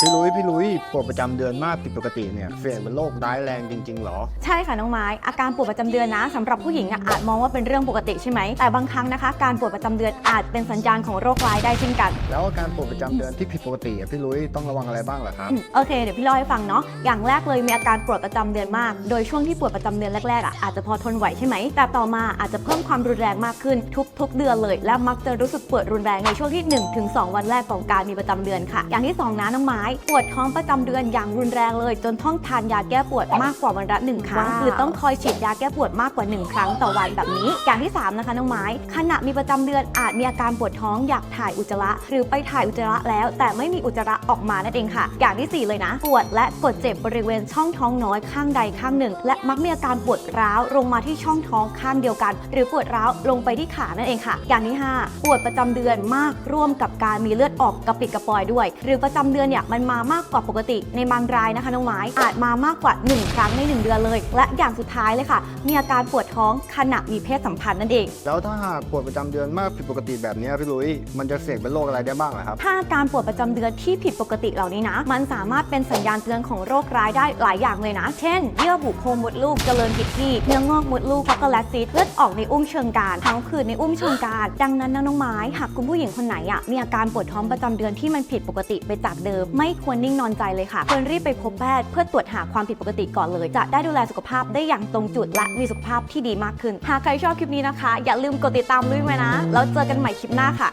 พี่ลุยพี่ลุย ปวดประจำเดือนมากผิดปกติเนี่ยเสี่ยงเป็นโรคร้ายแรงจริงๆเหรอ ใช่ค่ะน้องไม้ อาการปวดประจำเดือนนะสำหรับผู้หญิงอะอาจมองว่าเป็นเรื่องปกติใช่ไหมแต่บางครั้งนะคะ การปวดประจำเดือนอาจเป็นสัญญาณของโรคร้ายได้เช่นกัน แล้วอาการปวดประจำเดือนที่ผิดปกติอะพี่ลุยต้องระวังอะไรบ้างเหรอครับอืมโอเคเดี๋ยวพี่เล่าให้ฟังเนาะอย่างแรกเลยมีอาการปวดประจำเดือนมาก โดยช่วงที่ปวดประจำเดือนแรกๆอะอาจจะพอทนไหวใช่ไหมแต่ต่อมาอาจจะเพิ่มความรุนแรงมากขึ้นทุกๆเดือนเลย และมักจะรู้สึกปวดรุนแรงในช่วงที่ 1-2 วันแรกของการมีประจำเดือนค่ะ อย่างที่สองนะน้องไม้ปวดท้องประจำเดือนอย่างรุนแรงเลย จนต้องทานยาแก้ปวดมากกว่าวันละหนึ่งครั้งว้าวหรือต้องคอยฉีดยาแก้ปวดมากกว่า 1 ครั้งต่อวันแบบนี้ อย่างที่สามนะคะน้องไม้ขณะมีประจำเดือนอาจมีอาการปวดท้องอยากถ่ายอุจจาระ หรือไปถ่ายอุจจาระแล้ว แต่ไม่มีอุจจาระออกมานั่นเองค่ะ อย่างที่สี่เลยนะ ปวดและกดเจ็บบริเวณช่องท้องน้อยข้างใดข้างหนึ่ง และมักมีอาการปวดร้าวลงมาที่ช่องท้องข้างเดียวกัน หรือปวดร้าวลงไปที่ขานั่นเองค่ะ อย่างที่ห้าปวดประจำเดือนมากร่วมกับการมีเลือดออกกระปิดกระปอยด้วย หรือประจำเดือนเนี่ยมันมามากกว่าปกติในบางรายนะคะน้องไม้อาจมามากกว่า 1 ครั้งใน 1 เดือนเลย และอย่างสุดท้ายเลยค่ะ มีอาการปวดท้องขณะมีเพศสัมพันธ์นั่นเอง แล้วถ้าหากปวดประจำเดือนมากผิดปกติแบบเนี้ยพี่ลุยมันจะเสี่ยงเป็นโรคอะไรได้บ้างเหรอครับ ถ้าการปวดประจำเดือนที่ผิดปกติเหล่านี้นะ มันสามารถเป็นสัญญาณเตือนของโรคร้ายได้หลายอย่างเลยนะ เช่น เยื่อบุโพรงมดลูกเจริญผิดที่ เนื้องอกมดลูกช็อกโกแลตซีดเลือดออกในอุ้มเชิงกรานทั้งผืดในอุ้มเชิงกรานดังนั้นนะน้องไม้หากคุณผู้หญิงคนไหนอะมีอาการปวดท้องประจำเดือนที่มันผิดปกติไปจากเดิม ไม่ควรนิ่งนอนใจเลยค่ะควรรีบไปพบแพทย์เพื่อตรวจหาความผิดปกติก่อนเลย จะได้ดูแลสุขภาพได้อย่างตรงจุดและมีสุขภาพที่ดีมากขึ้น หากใครชอบคลิปนี้นะคะ อย่าลืมกดติดตามลุยไว้นะ แล้วเจอกันใหม่คลิปหน้าค่ะ